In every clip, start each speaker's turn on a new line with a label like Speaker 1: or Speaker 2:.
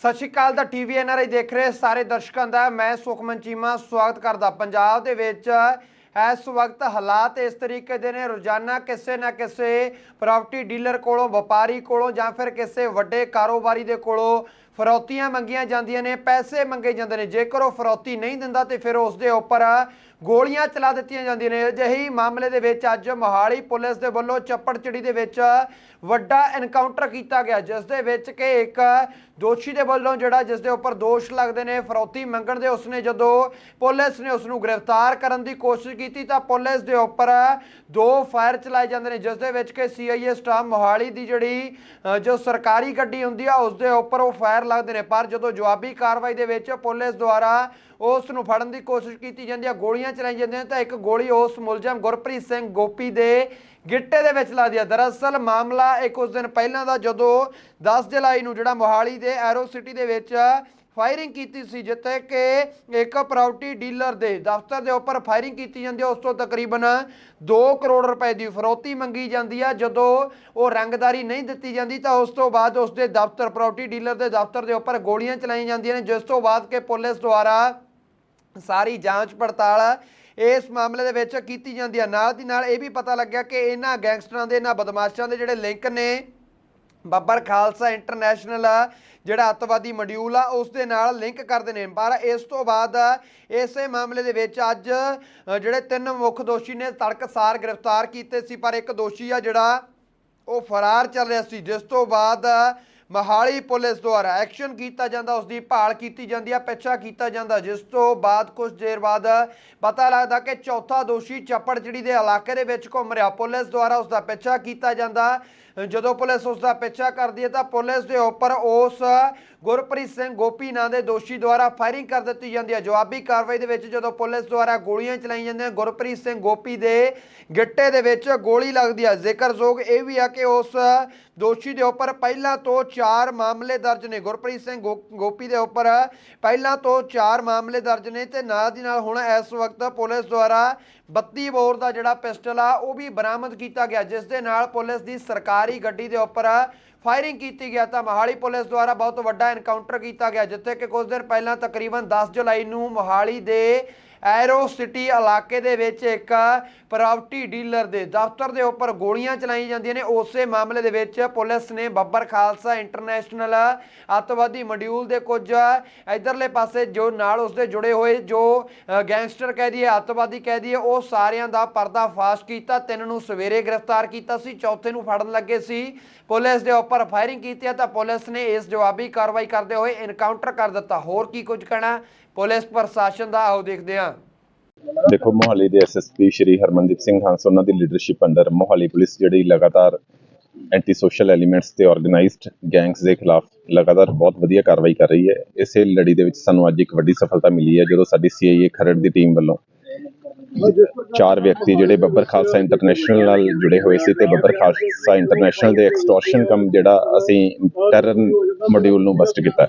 Speaker 1: ਸਤਿ ਸ਼੍ਰੀ ਅਕਾਲ ਦਾ TV NRI ਦੇਖ ਰਹੇ ਸਾਰੇ ਦਰਸ਼ਕਾਂ ਦਾ। ਮੈਂ ਸੁਖਮਨ ਚੀਮਾ, ਸਵਾਗਤ ਕਰਦਾ ਪੰਜਾਬ ਦੇ ਵਿੱਚ। ਇਸ ਵਕਤ ਹਾਲਾਤ ਇਸ ਤਰੀਕੇ ਦੇ ਨੇ। ਰੋਜ਼ਾਨਾ ਕਿਸੇ ਨਾ ਕਿਸੇ ਪ੍ਰਾਪਰਟੀ ਡੀਲਰ ਕੋਲੋਂ, ਵਪਾਰੀ ਕੋਲੋਂ ਜਾਂ ਫਿਰ ਕਿਸੇ ਵੱਡੇ ਕਾਰੋਬਾਰੀ ਦੇ ਕੋਲੋਂ ਫਰੌਤੀਆਂ ਮੰਗੀਆਂ ਜਾਂਦੀਆਂ ਨੇ, ਪੈਸੇ ਮੰਗੇ ਜਾਂਦੇ ਨੇ। ਜੇਕਰ ਉਹ ਫਰੌਤੀ ਨਹੀਂ ਦਿੰਦਾ ਤੇ ਫਿਰ ਉਸ ਦੇ ਉੱਪਰ ਗੋਲੀਆਂ ਚਲਾ ਦਿੱਤੀਆਂ ਜਾਂਦੀਆਂ ਨੇ। ਅਜਿਹੀ ਮਾਮਲੇ ਦੇ ਵਿੱਚ ਅੱਜ ਮੋਹਾਲੀ ਪੁਲਿਸ ਦੇ ਵੱਲੋਂ ਚੱਪੜਚਿੜੀ ਦੇ ਵਿੱਚ ਵੱਡਾ ਐਨਕਾਊਂਟਰ ਕੀਤਾ ਗਿਆ, ਜਿਸ ਦੇ ਵਿੱਚ ਕਿ ਇੱਕ ਦੋਸ਼ੀ ਦੇ ਵੱਲੋਂ ਜਿਹੜਾ ਜਿਸ ਦੇ ਉੱਪਰ ਦੋਸ਼ ਲੱਗਦੇ ਨੇ, ਫਰੌਤੀ ਮੰਗਣ ਦੇ ਉਸਨੇ ਜਦੋਂ ਪੁਲਿਸ ਨੇ ਉਸ ਨੂੰ ਗ੍ਰਿਫਤਾਰ ਕਰਨ ਦੀ ਕੋਸ਼ਿਸ਼ ਕੀਤੀ ਤਾਂ ਪੁਲਿਸ ਦੇ ਉੱਪਰ ਦੋ ਫਾਇਰ ਚਲਾਏ ਜਾਂਦੇ ਨੇ, ਜਿਸ ਦੇ ਵਿੱਚ ਕਿ ਸੀਆਈਏ ਸਟਾਫ ਮੋਹਾਲੀ ਦੀ ਜਿਹੜੀ ਜੋ ਸਰਕਾਰੀ ਗੱਡੀ ਹੁੰਦੀ ਆ, ਉਸ ਦੇ ਉੱਪਰ ਉਹ ਫਾਇਰ ਲੱਗਦੇ ਨੇ। ਪਰ ਜਦੋਂ ਜਵਾਬੀ ਕਾਰਵਾਈ ਦੇ ਵਿੱਚ ਪੁਲਿਸ ਦੁਆਰਾ ਉਸ ਨੂੰ ਫੜਨ ਦੀ ਕੋਸ਼ਿਸ਼ ਕੀਤੀ ਜਾਂਦੀ ਹੈ ਗੋਲੀਆਂ ਚਲਾਈ ਜਾਂਦੀਆਂ ਤਾਂ ਇੱਕ ਗੋਲੀ ਉਸ ਮੁਲਜ਼ਮ ਗੁਰਪ੍ਰੀਤ ਸਿੰਘ ਗੋਪੀ ਦੇ ਗਿੱਟੇ ਦੇ ਵਿੱਚ ਲੱਗਦੀ ਆ। ਦਰਅਸਲ ਮਾਮਲਾ ਇੱਕ ਉਸ ਦਿਨ ਪਹਿਲਾਂ ਦਾ ਜਦੋਂ 10 ਜੁਲਾਈ ਨੂੰ ਜਿਹੜਾ ਮੋਹਾਲੀ ਦੇ ਐਰੋ ਸਿਟੀ ਦੇ ਵਿੱਚ ਫਾਇਰਿੰਗ ਕੀਤੀ ਸੀ, ਜਿੱਥੇ ਕਿ ਇੱਕ ਪ੍ਰਾਪਰਟੀ ਡੀਲਰ ਦੇ ਦਫ਼ਤਰ ਦੇ ਉੱਪਰ ਫਾਇਰਿੰਗ ਕੀਤੀ ਜਾਂਦੀ ਹੈ ਉਸ ਤੋਂ ਤਕਰੀਬਨ 2 ਕਰੋੜ ਰੁਪਏ ਦੀ ਫਰੋਤੀ ਮੰਗੀ ਜਾਂਦੀ ਹੈ ਜਦੋਂ ਉਹ ਰੰਗਦਾਰੀ ਨਹੀਂ ਦਿੱਤੀ ਜਾਂਦੀ ਤਾਂ ਉਸ ਤੋਂ ਬਾਅਦ ਉਸ ਦੇ ਦਫ਼ਤਰ ਪ੍ਰਾਪਰਟੀ ਡੀਲਰ ਦੇ ਦਫ਼ਤਰ ਦੇ ਉੱਪਰ ਗੋਲੀਆਂ ਚਲਾਈਆਂ ਜਾਂਦੀਆਂ ਨੇ, ਜਿਸ ਤੋਂ ਬਾਅਦ ਕਿ ਪੁਲਿਸ ਦੁਆਰਾ ਸਾਰੀ ਜਾਂਚ ਪੜਤਾਲ ਇਸ ਮਾਮਲੇ ਦੇ ਵਿੱਚ ਕੀਤੀ ਜਾਂਦੀ ਹੈ। ਨਾਲ ਦੀ ਨਾਲ ਇਹ ਵੀ ਪਤਾ ਲੱਗਿਆ ਕਿ ਇਹਨਾਂ ਗੈਂਗਸਟਰਾਂ ਦੇ, ਇਹਨਾਂ ਬਦਮਾਸ਼ਾਂ ਦੇ ਜਿਹੜੇ ਲਿੰਕ ਨੇ, ਬੱਬਰ ਖਾਲਸਾ ਇੰਟਰਨੈਸ਼ਨਲ, ਜਿਹੜਾ ਅੱਤਵਾਦੀ ਮੋਡਿਊਲ ਆ, ਉਸ ਦੇ ਨਾਲ ਲਿੰਕ ਕਰਦੇ ਨੇ। ਪਰ ਇਸ ਤੋਂ ਬਾਅਦ ਇਸੇ ਮਾਮਲੇ ਦੇ ਵਿੱਚ ਅੱਜ ਜਿਹੜੇ ਤਿੰਨ ਮੁੱਖ ਦੋਸ਼ੀ ਨੇ ਤੜਕਸਾਰ ਗ੍ਰਿਫਤਾਰ ਕੀਤੇ ਸੀ, ਪਰ ਇੱਕ ਦੋਸ਼ੀ ਆ ਜਿਹੜਾ ਉਹ ਫਰਾਰ ਚੱਲ ਰਿਹਾ ਸੀ, ਜਿਸ ਤੋਂ ਬਾਅਦ ਮਹਾਲੀ ਪੁਲਿਸ ਦੁਆਰਾ ਐਕਸ਼ਨ ਕੀਤਾ ਜਾਂਦਾ ਉਸ ਦੀ ਭਾਲ ਕੀਤੀ ਜਾਂਦੀ ਹੈ ਪਿੱਛਾ ਕੀਤਾ ਜਾਂਦਾ, ਜਿਸ ਤੋਂ ਬਾਅਦ ਕੁਝ ਦੇਰ ਬਾਅਦ ਪਤਾ ਲੱਗਦਾ ਕਿ ਚੌਥਾ ਦੋਸ਼ੀ ਚੱਪੜਚਿੜੀ ਦੇ ਇਲਾਕੇ ਦੇ ਵਿੱਚ ਘੁੰਮ ਰਿਹਾ। ਪੁਲਿਸ ਦੁਆਰਾ ਉਸ ਦਾ ਪਿੱਛਾ ਕੀਤਾ ਜਾਂਦਾ। ਜਦੋਂ ਪੁਲਿਸ ਉਸ ਦਾ ਪਿੱਛਾ ਕਰਦੀ ਹੈ ਤਾਂ ਪੁਲਿਸ ਦੇ ਉੱਪਰ ਉਸ ਗੁਰਪ੍ਰੀਤ ਸਿੰਘ ਗੋਪੀ ਨਾਂ ਦੇ ਦੋਸ਼ੀ ਦੁਆਰਾ ਫਾਇਰਿੰਗ ਕਰ ਦਿੱਤੀ ਜਾਂਦੀ ਹੈ। ਜਵਾਬੀ ਕਾਰਵਾਈ ਦੇ ਵਿੱਚ ਜਦੋਂ ਪੁਲਿਸ ਦੁਆਰਾ ਗੋਲੀਆਂ ਚਲਾਈਆਂ ਜਾਂਦੀਆਂ, ਗੁਰਪ੍ਰੀਤ ਸਿੰਘ ਗੋਪੀ ਦੇ ਗਿੱਟੇ ਦੇ ਵਿੱਚ ਗੋਲੀ ਲੱਗਦੀ ਹੈ। ਜ਼ਿਕਰਯੋਗ ਇਹ ਵੀ ਆ ਕਿ ਉਸ ਦੋਸ਼ੀ ਦੇ ਉੱਪਰ ਪਹਿਲਾਂ ਤੋਂ ਚਾਰ ਮਾਮਲੇ ਦਰਜ ਨੇ। ਗੁਰਪ੍ਰੀਤ ਸਿੰਘ ਗੋ- ਗੋਪੀ ਦੇ ਉੱਪਰ ਪਹਿਲਾਂ ਤੋਂ ਚਾਰ ਮਾਮਲੇ ਦਰਜ ਨੇ ਤੇ ਨਾਲ ਦੀ ਨਾਲ ਹੁਣ ਇਸ ਵਕਤ ਪੁਲਿਸ ਦੁਆਰਾ 32 ਬੋਰ ਦਾ ਜਿਹੜਾ ਪਿਸਟਲ ਆ, ਉਹ ਵੀ ਬਰਾਮਦ ਕੀਤਾ ਗਿਆ, ਜਿਸ ਦੇ ਨਾਲ ਪੁਲਿਸ ਦੀ ਸਰਕਾਰੀ ਗੱਡੀ ਦੇ ਉੱਪਰ ਫਾਇਰਿੰਗ ਕੀਤੀ ਗਿਆ ਤਾਂ ਮੋਹਾਲੀ ਪੁਲਿਸ ਦੁਆਰਾ ਬਹੁਤ ਵੱਡਾ ਐਨਕਾਊਂਟਰ ਕੀਤਾ ਗਿਆ, ਜਿੱਥੇ ਕਿ ਕੁਝ ਦਿਨ ਪਹਿਲਾਂ ਤਕਰੀਬਨ 10 ਜੁਲਾਈ ਨੂੰ ਮੋਹਾਲੀ ਦੇ ਐਰੋ ਸਿਟੀ ਇਲਾਕੇ ਦੇ ਵਿੱਚ ਇੱਕ ਪ੍ਰਾਪਰਟੀ ਡੀਲਰ ਦੇ ਦਫ਼ਤਰ ਦੇ ਉੱਪਰ ਗੋਲੀਆਂ ਚਲਾਈਆਂ ਜਾਂਦੀਆਂ ਨੇ। ਉਸੇ ਮਾਮਲੇ ਦੇ ਵਿੱਚ ਪੁਲਿਸ ਨੇ ਬੱਬਰ ਖਾਲਸਾ ਇੰਟਰਨੈਸ਼ਨਲ ਅੱਤਵਾਦੀ ਮੋਡਿਊਲ ਦੇ ਕੁਝ ਇਧਰਲੇ ਪਾਸੇ ਜੋ ਨਾਲ ਉਸਦੇ ਜੁੜੇ ਹੋਏ ਜੋ ਗੈਂਗਸਟਰ ਕਹਿ ਦਈਏ, ਅੱਤਵਾਦੀ ਕਹਿ ਦਈਏ, ਉਹ ਸਾਰਿਆਂ ਦਾ ਪਰਦਾ ਫਾਸ਼ ਕੀਤਾ। ਤਿੰਨ ਨੂੰ ਸਵੇਰੇ ਗ੍ਰਿਫਤਾਰ ਕੀਤਾ ਸੀ, ਚੌਥੇ ਨੂੰ ਫੜਨ ਲੱਗੇ ਸੀ। ਪੁਲਿਸ ਦੇ ਉੱਪਰ ਫਾਇਰਿੰਗ ਕੀਤੀ ਤਾਂ ਪੁਲਿਸ ਨੇ ਇਸ ਜਵਾਬੀ ਕਾਰਵਾਈ ਕਰਦੇ ਹੋਏ ਐਨਕਾਊਂਟਰ ਕਰ ਦਿੱਤਾ। ਹੋਰ ਕੀ ਕੁਝ ਕਹਿਣਾ ਪੁਲਿਸ ਪ੍ਰਸ਼ਾਸਨ ਦਾ, ਆਓ ਦੇਖਦੇ ਹਾਂ।
Speaker 2: ਦੇਖੋ, ਮੋਹਾਲੀ ਦੇ ਐਸਐਸਪੀ ਸ਼੍ਰੀ ਹਰਮਨਦੀਪ ਸਿੰਘ ਹੰਸ, ਉਹਨਾਂ ਦੀ ਲੀਡਰਸ਼ਿਪ ਅੰਡਰ ਮੋਹਾਲੀ ਪੁਲਿਸ ਜਿਹੜੀ ਲਗਾਤਾਰ ਐਂਟੀ ਸੋਸ਼ਲ ਐਲੀਮੈਂਟਸ ਤੇ ਆਰਗੇਨਾਈਜ਼ਡ ਗੈਂਗਸ ਦੇ ਖਿਲਾਫ ਲਗਾਤਾਰ ਬਹੁਤ ਵਧੀਆ ਕਾਰਵਾਈ ਕਰ ਰਹੀ ਹੈ। ਇਸੇ ਲੜੀ ਦੇ ਵਿੱਚ ਸਾਨੂੰ ਅੱਜ ਇੱਕ ਵੱਡੀ ਸਫਲਤਾ ਮਿਲੀ ਹੈ, ਜਦੋਂ ਸਾਡੀ ਸੀਆਈਏ ਖਰੜ ਦੀ ਟੀਮ ਵੱਲੋਂ ਚਾਰ ਵਿਅਕਤੀ ਜਿਹੜੇ ਬੱਬਰ ਖਾਲਸਾ ਇੰਟਰਨੈਸ਼ਨਲ ਨਾਲ ਜੁੜੇ ਹੋਏ ਸੀ ਤੇ ਬੱਬਰ ਖਾਲਸਾ ਇੰਟਰਨੈਸ਼ਨਲ ਦੇ ਐਕਸਟੋਰਸ਼ਨ ਕੰਮ ਜਿਹੜਾ ਅਸੀਂ ਟੈਰਰ ਮੋਡਿਊਲ ਨੂੰ ਬਸਟ ਕੀਤਾ।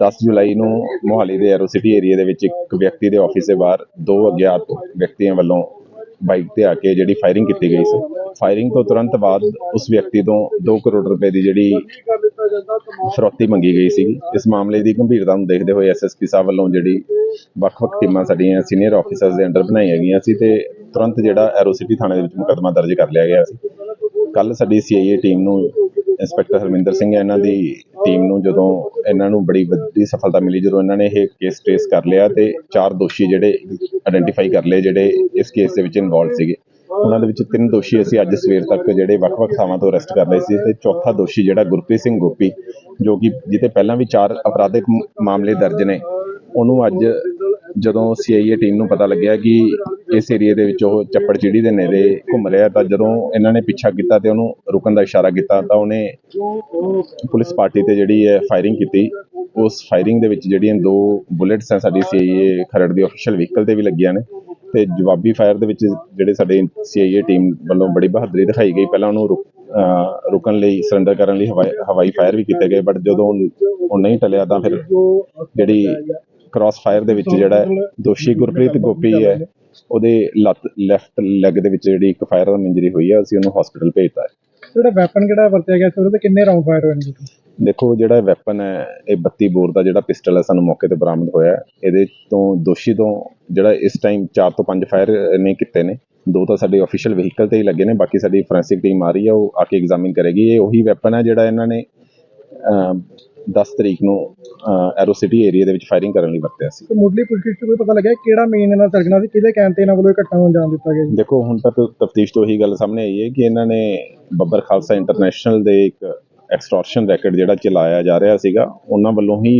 Speaker 2: 10 ਜੁਲਾਈ ਨੂੰ ਮੋਹਾਲੀ ਦੇ ਐਰੋ ਸਿਟੀ ਏਰੀਆ ਦੇ ਵਿੱਚ ਇੱਕ ਵਿਅਕਤੀ ਦੇ ਆਫਿਸ ਦੇ ਬਾਹਰ ਦੋ ਅਗਿਆਤ ਵਿਅਕਤੀਆਂ ਵੱਲੋਂ ਬਾਈਕ ਤੇ ਆ ਕੇ ਜਿਹੜੀ ਫਾਇਰਿੰਗ ਕੀਤੀ ਗਈ ਸੀ। ਫਾਇਰਿੰਗ ਤੋਂ ਤੁਰੰਤ ਬਾਅਦ ਉਸ ਵਿਅਕਤੀ ਤੋਂ 2 ਕਰੋੜ ਰੁਪਏ ਦੀ ਜਿਹੜੀ ਫਰੋਤੀ ਮੰਗੀ ਗਈ ਸੀ ਇਸ ਮਾਮਲੇ ਦੀ ਗੰਭੀਰਤਾ ਨੂੰ ਦੇਖਦੇ ਹੋਏ ਐਸਐਸਪੀ ਸਾਹਿਬ ਵੱਲੋਂ ਜਿਹੜੀ ਵੱਖ-ਵੱਖ ਟੀਮਾਂ ਸਾਡੀਆਂ ਸੀਨੀਅਰ ਆਫੀਸਰਸ ਦੇ ਅੰਡਰ ਬਣਾਈਆਂ ਗਈਆਂ ਸੀ ਤੇ ਤੁਰੰਤ ਜਿਹੜਾ ਐਰੋ ਸਿਟੀ ਥਾਣੇ ਦੇ ਵਿੱਚ ਮੁਕੱਦਮਾ ਦਰਜ ਕਰ ਲਿਆ ਗਿਆ ਸੀ। ਕੱਲ ਸਾਡੀ ਸੀਆਈਏ ਟੀਮ ਨੂੰ ਇੰਸਪੈਕਟਰ ਹਰਮਿੰਦਰ ਸਿੰਘ ਹੈ, ਇਹਨਾਂ ਦੀ ਟੀਮ ਨੂੰ ਜਦੋਂ ਇਹਨਾਂ ਨੂੰ ਬੜੀ ਵੱਡੀ ਸਫਲਤਾ ਮਿਲੀ, ਜਦੋਂ ਇਹਨਾਂ ਨੇ ਇਹ ਕੇਸ ਟ੍ਰੇਸ ਕਰ ਲਿਆ ਤੇ ਚਾਰ ਦੋਸ਼ੀ ਜਿਹੜੇ ਆਇਡੈਂਟੀਫਾਈ ਕਰ ਲਏ, ਜਿਹੜੇ ਇਸ ਕੇਸ ਦੇ ਵਿੱਚ ਇਨਵੋਲਡ ਸੀਗੇ। ਉਹਨਾਂ ਦੇ ਵਿੱਚ ਤਿੰਨ ਦੋਸ਼ੀ ਅਸੀਂ ਅੱਜ ਸਵੇਰ ਤੱਕ ਜਿਹੜੇ ਵੱਖ-ਵੱਖ ਥਾਵਾਂ ਤੋਂ ਅਰੈਸਟ ਕਰ ਲਏ ਸੀ ਤੇ ਚੌਥਾ ਦੋਸ਼ੀ ਜਿਹੜਾ ਗੁਰਪ੍ਰੀਤ ਸਿੰਘ ਗੋਪੀ, ਜੋ ਕਿ ਜਿਹਦੇ ਪਹਿਲਾਂ ਵੀ ਚਾਰ ਅਪਰਾਧਿਕ ਮਾਮਲੇ ਦਰਜ ਨੇ, ਉਹਨੂੰ ਅੱਜ ਜਦੋਂ ਸੀਆਈਏ ਟੀਮ ਨੂੰ ਪਤਾ ਲੱਗਿਆ ਕਿ ਇਸ ਏਰੀਏ ਦੇ ਵਿੱਚ ਉਹ ਚੱਪੜ ਚਿੜੀ ਦੇ ਨੇੜੇ ਘੁੰਮ ਰਿਹਾ, ਤਾਂ ਜਦੋਂ ਇਹਨਾਂ ਨੇ ਪਿੱਛਾ ਕੀਤਾ ਤੇ ਉਹਨੂੰ ਰੁਕਣ ਦਾ ਇਸ਼ਾਰਾ ਕੀਤਾ, ਤਾਂ ਉਹਨੇ ਪੁਲਿਸ ਪਾਰਟੀ ਤੇ ਜਿਹੜੀ ਹੈ ਫਾਇਰਿੰਗ ਕੀਤੀ। ਉਸ ਫਾਇਰਿੰਗ ਦੇ ਵਿੱਚ ਜਿਹੜੀਆਂ ਦੋ ਬੁਲੇਟਸ ਹੈ ਸਾਡੀ ਸੀਆਈਏ ਖਰੜ ਦੀ ਅਫੀਸ਼ੀਅਲ ਵਹੀਕਲ ਤੇ ਵੀ ਲੱਗੀਆਂ ਨੇ ਤੇ ਜਵਾਬੀ ਫਾਇਰ ਦੇ ਵਿੱਚ ਜਿਹੜੇ ਸਾਡੇ ਸੀਆਈਏ ਟੀਮ ਵੱਲੋਂ ਬੜੀ ਬਹਾਦਰੀ ਦਿਖਾਈ ਗਈ। ਪਹਿਲਾਂ ਉਹਨੂੰ ਰੁਕ- ਰੁਕਣ ਲਈ ਸਰੈਂਡਰ ਕਰਨ ਲਈ ਹਵਾਈ ਹਵਾਈ ਫਾਇਰ ਵੀ ਕੀਤੇ ਗਏ ਬਟ ਜਦੋਂ ਉਹ ਨਹੀਂ ਟਲਿਆ ਤਾਂ ਫਿਰ ਜਿਹੜੀ ਕ੍ਰਾਸ ਫਾਇਰ ਦੇ ਵਿੱਚ ਜਿਹੜਾ ਦੋਸ਼ੀ ਗੁਰਪ੍ਰੀਤ ਗੋਪੀ ਹੈ ਉਹਦੇ ਲੱਤ ਲੈਫਟ ਲੈਗ ਦੇ ਵਿੱਚ ਜਿਹੜੀ ਇੱਕ ਫਾਇਰ ਇੰਜਰੀ ਹੋਈ ਹੈ ਅਸੀਂ ਉਹਨੂੰ ਹਸਪੀਟਲ ਭੇਜਤਾ ਹੈ
Speaker 3: ਜਿਹੜਾ ਵੈਪਨ ਕਿਹੜਾ ਵਰਤਿਆ ਗਿਆ ਸੀ ਉਹਦੇ ਤੇ ਕਿੰਨੇ ਰਾਉਂਡ ਫਾਇਰ ਹੋਏ ਨੇ?
Speaker 2: ਦੇਖੋ ਜਿਹੜਾ ਵੈਪਨ ਹੈ ਇਹ 32 ਬੋਰ ਦਾ ਜਿਹੜਾ ਪਿਸਟਲ ਹੈ ਸਾਨੂੰ ਮੌਕੇ ਤੇ ਬਰਾਮਦ ਹੋਇਆ। ਇਹਦੇ ਤੋਂ ਦੋਸ਼ੀ ਤੋਂ ਜਿਹੜਾ ਇਸ ਟਾਈਮ 4 ਤੋਂ 5 ਫਾਇਰ ਨੇ ਕੀਤੇ ਨੇ ਦੋ ਤਾਂ ਸਾਡੇ ਅਫੀਸ਼ੀਅਲ ਵਹੀਕਲ ਤੇ ਹੀ ਲੱਗੇ ਨੇ ਬਾਕੀ ਸਾਡੀ ਫੋਰੈਂਸਿਕ ਟੀਮ ਆ ਰਹੀ ਹੈ ਉਹ ਆ ਕੇ ਐਗਜ਼ਾਮਿਨ ਕਰੇਗੀ ਇਹ ਉਹੀ ਵੈਪਨ ਹੈ ਜਿਹੜਾ ਇਹਨਾਂ ਨੇ ਅਮ, 10 ਤਰੀਕ ਨੂੰ ਐਰੋ ਸਿਟੀ ਏਰੀਆ ਦੇ ਵਿੱਚ ਫਾਇਰਿੰਗ ਕਰਨ ਲਈ ਵਰਤਿਆ ਸੀ।
Speaker 3: ਤੇ ਮੁੱਢਲੀ ਪੁੱਛਗਿੱਛ 'ਚ ਕੋਈ ਪਤਾ ਲੱਗਿਆ ਕਿਹੜਾ ਮੇਨ ਇਹਨਾਂ ਸਰਜਣਾ ਸੀ ਕਿਹਦੇ ਕਹਿਣ ਤੇ ਇਹਨਾਂ ਵੱਲੋਂ ਇਹ ਘਟਨਾ ਨੂੰ ਅੰਜਾਮ ਦਿੱਤਾ ਗਿਆ ਜੀ?
Speaker 2: ਦੇਖੋ ਹੁਣ ਤੱਕ ਤਫਤੀਸ਼ ਤੋਂ ਇਹੀ ਗੱਲ ਸਾਹਮਣੇ ਆਈ ਹੈ ਕਿ ਇਹਨਾਂ ਨੇ ਬੱਬਰ ਖਾਲਸਾ ਇੰਟਰਨੈਸ਼ਨਲ ਦੇ ਇੱਕ ਐਕਸਟੋਰਸ਼ਨ ਰੈਕਟ ਜਿਹੜਾ ਚਲਾਇਆ ਜਾ ਰਿਹਾ ਸੀਗਾ ਉਹਨਾਂ ਵੱਲੋਂ ਹੀ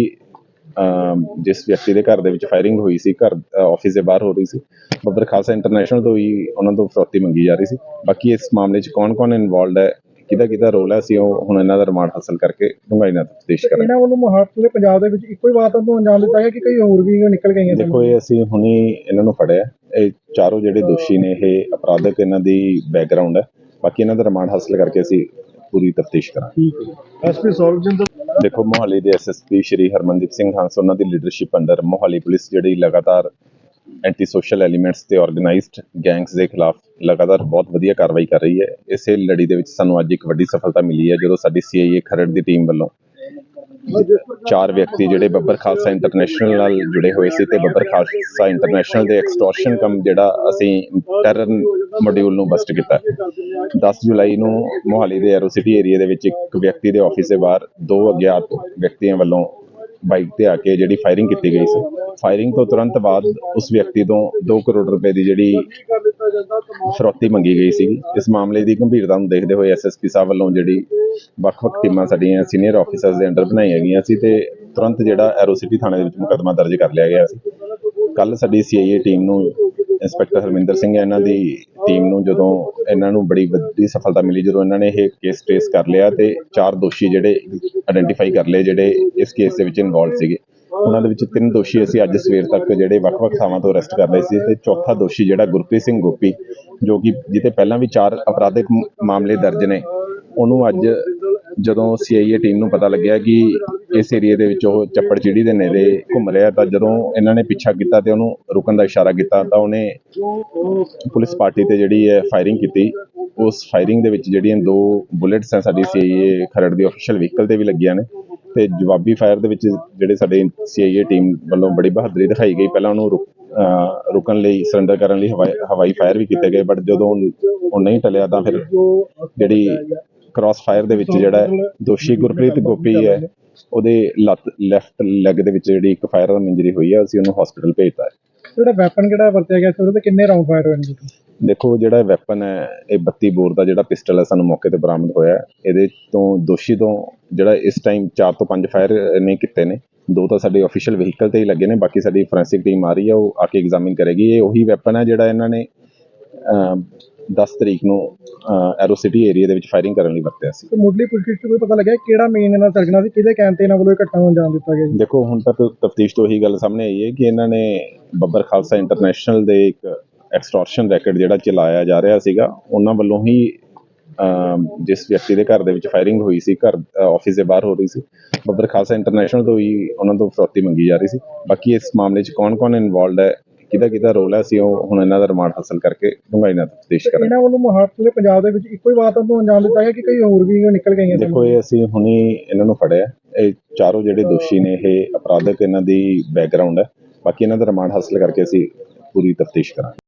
Speaker 2: ਜਿਸ ਵਿਅਕਤੀ ਦੇ ਘਰ ਦੇ ਵਿੱਚ ਫਾਇਰਿੰਗ ਹੋਈ ਸੀ ਘਰ ਆਫਿਸ ਦੇ ਬਾਹਰ ਹੋ ਰਹੀ ਸੀ ਬੱਬਰ ਖਾਲਸਾ ਇੰਟਰਨੈਸ਼ਨਲ ਤੋਂ ਹੀ ਉਹਨਾਂ ਤੋਂ ਫਰੋਤੀ ਮੰਗੀ ਜਾ ਰਹੀ ਸੀ। ਬਾਕੀ ਇਸ ਮਾਮਲੇ 'ਚ ਕੌਣ-ਕੌਣ ਇਨਵੋਲਡ ਹੈ ਕਿਹਦਾ ਕਿਹਦਾ ਰੋਲ ਹੈ ਅਸੀਂ ਉਹ ਹੁਣ ਇਹਨਾਂ ਦਾ ਰਿਮਾਂਡ ਹਾਸਲ ਕਰਕੇ ਡੂੰਘਾਈ ਨਾਲ ਤਫਤੀਸ਼ ਕਰਾਂਗੇ।
Speaker 3: ਇਹਨਾਂ ਵੱਲੋਂ ਮਹਾਰਾਸ਼ਟਰ ਪੂਰੇ ਪੰਜਾਬ ਦੇ ਵਿੱਚ ਇੱਕੋ ਹੀ ਵਾਰਦਾਤ ਨੂੰ ਅੰਜਾਮ ਦਿੱਤਾ ਗਿਆ ਕਿ ਕਈ ਹੋਰ ਵੀ ਨਿਕਲ ਗਈਆਂ
Speaker 2: ਦੇਖੋ ਇਹ ਅਸੀਂ ਹੁਣੀ ਇਹਨਾਂ ਨੂੰ ਫੜਿਆ। ਇਹ ਚਾਰੋਂ ਜਿਹੜੇ ਦੋਸ਼ੀ ਨੇ ਇਹ ਅਪਰਾਧਕ ਇਹਨਾਂ ਦੀ ਬੈਕਗ੍ਰਾਉਂਡ ਹੈ। ਬਾਕੀ ਇਹਨਾਂ ਦਾ ਰਿਮਾਂਡ ਹਾਸਲ ਕਰਕੇ ਅਸੀਂ ਪੂਰੀ ਤਫਤੀਸ਼ ਕਰਾਂਗੇ।
Speaker 3: ਠੀਕ ਹੈ। ਐਸਪੀ ਸੌਰਵਜਿੰਦਰ
Speaker 2: ਦੇਖੋ ਮੋਹਾਲੀ ਦੇ ਐਸਐਸਪੀ ਸ਼੍ਰੀ ਹਰਮਨਦੀਪ ਸਿੰਘ ਹੰਸ ਉਹਨਾਂ ਦੀ ਲੀਡਰਸ਼ਿਪ ਅੰਡਰ ਮੋਹਾਲੀ ਪੁਲਿਸ ਜਿਹੜੀ ਲਗਾਤਾਰ ਐਂਟੀ ਸੋਸ਼ਲ ਐਲੀਮੈਂਟਸ ਤੇ ਆਰਗੇਨਾਈਜ਼ਡ ਗੈਂਗਸ ਦੇ ਖਿਲਾਫ ਲਗਾਤਾਰ ਬਹੁਤ ਵਧੀਆ ਕਾਰਵਾਈ ਕਰ ਰਹੀ ਹੈ। ਇਸੇ ਲੜੀ ਦੇ ਵਿੱਚ ਸਾਨੂੰ ਅੱਜ ਇੱਕ ਵੱਡੀ ਸਫਲਤਾ ਮਿਲੀ ਹੈ, ਜਦੋਂ ਸਾਡੀ ਸੀਆਈਏ ਖਰੜ ਦੀ ਟੀਮ ਵੱਲੋਂ ਚਾਰ ਵਿਅਕਤੀ ਜਿਹੜੇ ਬੱਬਰ ਖਾਲਸਾ ਇੰਟਰਨੈਸ਼ਨਲ ਨਾਲ ਜੁੜੇ ਹੋਏ ਸੀ ਤੇ ਬੱਬਰ ਖਾਲਸਾ ਇੰਟਰਨੈਸ਼ਨਲ ਦੇ ਐਕਸਟੋਰਸ਼ਨ ਕੰਮ ਜਿਹੜਾ ਅਸੀਂ ਟੈਰਰ ਮੋਡਿਊਲ ਨੂੰ ਬਸਟ ਕੀਤਾ। 10 ਜੁਲਾਈ ਨੂੰ ਮੋਹਾਲੀ ਦੇ ਐਰੋ ਸਿਟੀ ਏਰੀਆ ਦੇ ਵਿੱਚ ਇੱਕ ਵਿਅਕਤੀ ਦੇ ਆਫਿਸ ਦੇ ਬਾਹਰ ਦੋ ਅਗਿਆਤ ਵਿਅਕਤੀਆਂ ਵੱਲੋਂ ਬਾਈਕ ਤੇ ਆ ਕੇ ਜਿਹੜੀ ਫਾਇਰਿੰਗ ਕੀਤੀ ਗਈ ਸੀ। ਫਾਇਰਿੰਗ ਤੋਂ ਤੁਰੰਤ ਬਾਅਦ ਉਸ ਵਿਅਕਤੀ ਤੋਂ 2 ਕਰੋੜ ਰੁਪਏ ਦੀ ਜਿਹੜੀ ਫਰੋਤੀ ਮੰਗੀ ਗਈ ਸੀ। ਇਸ ਮਾਮਲੇ ਦੀ ਗੰਭੀਰਤਾ ਨੂੰ ਦੇਖਦੇ ਹੋਏ ਐਸਐਸਪੀ ਸਾਹਿਬ ਵੱਲੋਂ ਜਿਹੜੀ ਵੱਖ-ਵੱਖ ਟੀਮਾਂ ਸਾਡੀਆਂ ਸੀਨੀਅਰ ਆਫੀਸਰਸ ਦੇ ਅੰਡਰ ਬਣਾਈਆਂ ਗਈਆਂ ਸੀ ਤੇ ਤੁਰੰਤ ਜਿਹੜਾ ਐਰੋ ਸਿਟੀ ਥਾਣੇ ਦੇ ਵਿੱਚ ਮੁਕੱਦਮਾ ਦਰਜ ਕਰ ਲਿਆ ਗਿਆ ਸੀ। ਕੱਲ ਸਾਡੀ ਸੀਆਈਏ ਟੀਮ ਨੂੰ ਇੰਸਪੈਕਟਰ ਹਰਮਿੰਦਰ ਸਿੰਘ ਹੈ, ਇਹਨਾਂ ਦੀ ਟੀਮ ਨੂੰ ਜਦੋਂ ਇਹਨਾਂ ਨੂੰ ਬੜੀ ਵੱਡੀ ਸਫਲਤਾ ਮਿਲੀ, ਜਦੋਂ ਇਹਨਾਂ ਨੇ ਇਹ ਕੇਸ ਟ੍ਰੇਸ ਕਰ ਲਿਆ ਤੇ ਚਾਰ ਦੋਸ਼ੀ ਜਿਹੜੇ ਆਇਡੈਂਟੀਫਾਈ ਕਰ ਲਏ, ਜਿਹੜੇ ਇਸ ਕੇਸ ਦੇ ਵਿੱਚ ਇਨਵੋਲਵ ਸੀਗੇ। ਉਹਨਾਂ ਦੇ ਵਿੱਚ ਤਿੰਨ ਦੋਸ਼ੀ ਅਸੀਂ ਅੱਜ ਸਵੇਰ ਤੱਕ ਜਿਹੜੇ ਵੱਖ-ਵੱਖ ਥਾਵਾਂ ਤੋਂ ਅਰੈਸਟ ਕਰ ਲਏ ਸੀ ਤੇ ਚੌਥਾ ਦੋਸ਼ੀ ਜਿਹੜਾ ਗੁਰਪ੍ਰੀਤ ਸਿੰਘ ਗੋਪੀ, ਜੋ ਕਿ ਜਿੱਤੇ ਪਹਿਲਾਂ ਵੀ ਚਾਰ ਅਪਰਾਧਿਕ ਮਾਮਲੇ ਦਰਜ ਨੇ, ਉਹਨੂੰ ਅੱਜ ਜਦੋਂ ਸੀਆਈਏ ਟੀਮ ਨੂੰ ਪਤਾ ਲੱਗਿਆ ਕਿ ਇਸ ਏਰੀਆ ਦੇ ਵਿੱਚ ਉਹ ਚੱਪੜ ਚਿੜੀ ਦੇ ਨੇੜੇ ਘੁੰਮ ਰਿਹਾ ਤਾਂ ਜਦੋਂ ਇਹਨਾਂ ਨੇ ਪਿੱਛਾ ਕੀਤਾ ਤੇ ਉਹਨੂੰ ਰੁਕਣ ਦਾ ਇਸ਼ਾਰਾ ਕੀਤਾ ਤਾਂ ਉਹਨੇ ਪੁਲਿਸ ਪਾਰਟੀ ਤੇ ਜਿਹੜੀ ਹੈ ਫਾਇਰਿੰਗ ਕੀਤੀ। ਉਸ ਫਾਇਰਿੰਗ ਦੇ ਵਿੱਚ ਜਿਹੜੀਆਂ ਦੋ ਬੁਲੇਟਸ ਹੈ ਸਾਡੀ ਸੀਆਈਏ ਖਰੜ ਦੀ ਅਫੀਸ਼ੀਅਲ ਵਹੀਕਲ ਤੇ ਵੀ ਲੱਗੀਆਂ ਨੇ ਤੇ ਜਵਾਬੀ ਫਾਇਰ ਦੇ ਵਿੱਚ ਜਿਹੜੇ ਸਾਡੇ ਸੀਆਈਏ ਟੀਮ ਵੱਲੋਂ ਬੜੀ ਬਹਾਦਰੀ ਦਿਖਾਈ ਗਈ। ਪਹਿਲਾਂ ਉਹਨੂੰ ਰੁਕ- ਅਹ, ਰੁਕਣ ਲਈ ਸਰੈਂਡਰ ਕਰਨ ਲਈ ਹਵਾਈ ਹਵਾਈ ਫਾਇਰ ਵੀ ਕੀਤੇ ਗਏ ਬਟ ਜਦੋਂ ਉਹ ਨਹੀਂ ਟਲਿਆ ਤਾਂ ਫਿਰ ਜਿਹੜੀ ਕ੍ਰਾਸ ਫਾਇਰ ਦੇ ਵਿੱਚ ਜਿਹੜਾ ਦੋਸ਼ੀ ਗੁਰਪ੍ਰੀਤ ਗੋਪੀ ਹੈ ਉਹਦੇ ਲੱਤ ਲੈਫਟ ਲੈਗ ਦੇ ਵਿੱਚ ਜਿਹੜੀ ਇੱਕ ਫਾਇਰ ਇੰਜਰੀ ਹੋਈ ਹੈ ਅਸੀਂ ਉਹਨੂੰ ਹਸਪੀਟਲ ਭੇਜਤਾ ਹੈ
Speaker 3: ਜਿਹੜਾ ਵੈਪਨ ਕਿਹੜਾ ਵਰਤਿਆ ਗਿਆ ਸੀ ਉਹਦੇ ਤੇ ਕਿੰਨੇ ਰਾਉਂਡ ਫਾਇਰ ਹੋਏ ਨੇ?
Speaker 2: ਦੇਖੋ ਜਿਹੜਾ ਵੈਪਨ ਹੈ ਇਹ 32 ਬੋਰ ਦਾ ਜਿਹੜਾ ਪਿਸਟਲ ਹੈ ਸਾਨੂੰ ਮੌਕੇ ਤੇ ਬਰਾਮਦ ਹੋਇਆ। ਇਹਦੇ ਤੋਂ ਦੋਸ਼ੀ ਤੋਂ ਜਿਹੜਾ ਇਸ ਟਾਈਮ 4 ਤੋਂ 5 ਫਾਇਰ ਨੇ ਕੀਤੇ ਨੇ ਦੋ ਤਾਂ ਸਾਡੇ ਅਫੀਸ਼ੀਅਲ ਵਹੀਕਲ ਤੇ ਹੀ ਲੱਗੇ ਨੇ ਬਾਕੀ ਸਾਡੀ ਫੋਰੈਂਸਿਕ ਟੀਮ ਆ ਰਹੀ ਹੈ ਉਹ ਆ ਕੇ ਐਗਜ਼ਾਮਿਨ ਕਰੇਗੀ ਇਹ ਉਹੀ ਵੈਪਨ ਹੈ ਜਿਹੜਾ ਇਹਨਾਂ ਨੇ 10 ਤਰੀਕ ਨੂੰ ਐਰੋ ਸਿਟੀ ਏਰੀਆ ਦੇ ਵਿੱਚ ਫਾਇਰਿੰਗ ਕਰਨ ਲਈ ਵਰਤਿਆ ਸੀ।
Speaker 3: ਤੇ ਮੁੱਢਲੀ ਪੁੱਛਗਿੱਛ 'ਚ ਕੋਈ ਪਤਾ ਲੱਗਿਆ ਕਿਹੜਾ ਮੇਨ ਇਹਨਾਂ ਦਾ ਸਰਜਣਾ ਸੀ ਕਿਹਦੇ ਕਹਿਣ ਤੇ ਇਹਨਾਂ ਵੱਲੋਂ ਇਹ ਘਟਨਾ ਨੂੰ ਅੰਜਾਮ ਦਿੱਤਾ ਗਿਆ ਜੀ?
Speaker 2: ਦੇਖੋ ਹੁਣ ਤੱਕ ਤਫਤੀਸ਼ ਤੋਂ ਇਹੀ ਗੱਲ ਸਾਹਮਣੇ ਆਈ ਹੈ ਕਿ ਇਹਨਾਂ ਨੇ ਬੱਬਰ ਖਾਲਸਾ ਇੰਟਰਨੈਸ਼ਨਲ ਦੇ ਇੱਕ ਐਕਸਟੋਰਸ਼ਨ ਰੈਕਟ ਜਿਹੜਾ ਚਲਾਇਆ ਜਾ ਰਿਹਾ ਸੀਗਾ ਉਹਨਾਂ ਵੱਲੋਂ ਹੀ ਜਿਸ ਵਿਅਕਤੀ ਦੇ ਘਰ ਦੇ ਵਿੱਚ ਫਾਇਰਿੰਗ ਹੋਈ ਸੀ ਘਰ ਆਫਿਸ ਦੇ ਬਾਹਰ ਹੋ ਰਹੀ ਸੀ ਬੱਬਰ ਖਾਲਸਾ ਇੰਟਰਨੈਸ਼ਨਲ ਤੋਂ ਹੀ ਉਹਨਾਂ ਤੋਂ ਫਰੋਤੀ ਮੰਗੀ ਜਾ ਰਹੀ ਸੀ। ਬਾਕੀ ਇਸ ਮਾਮਲੇ 'ਚ ਕੌਣ-ਕੌਣ ਇਨਵੋਲਡ ਹੈ ਕਿਹਦਾ ਕਿਹਦਾ ਰੋਲ ਹੈ ਅਸੀਂ ਉਹ ਹੁਣ ਇਹਨਾਂ ਦਾ ਰਿਮਾਂਡ ਹਾਸਲ ਕਰਕੇ ਡੂੰਘਾਈ ਨਾਲ ਤਫਤੀਸ਼ ਕਰਾਂਗੇ।
Speaker 3: ਇਹਨਾਂ ਵੱਲੋਂ ਮਹਾਰਾਸ਼ਟਰ ਪੂਰੇ ਪੰਜਾਬ ਦੇ ਵਿੱਚ ਇੱਕੋ ਹੀ ਵਾਰਦਾਤ ਨੂੰ ਅੰਜਾਮ ਦਿੱਤਾ ਗਿਆ ਕਿ ਕਈ ਹੋਰ ਵੀ ਨਿਕਲ ਗਈਆਂ
Speaker 2: ਦੇਖੋ ਇਹ ਅਸੀਂ ਹੁਣੀ ਇਹਨਾਂ ਨੂੰ ਫੜਿਆ। ਇਹ ਚਾਰੋਂ ਜਿਹੜੇ ਦੋਸ਼ੀ ਨੇ ਇਹ ਅਪਰਾਧਕ ਇਹਨਾਂ ਦੀ ਬੈਕਗ੍ਰਾਉਂਡ ਹੈ। ਬਾਕੀ ਇਹਨਾਂ ਦਾ ਰਿਮਾਂਡ ਹਾਸਲ ਕਰਕੇ ਅਸੀਂ ਪੂਰੀ ਤਫਤੀਸ਼ ਕਰਾਂਗੇ।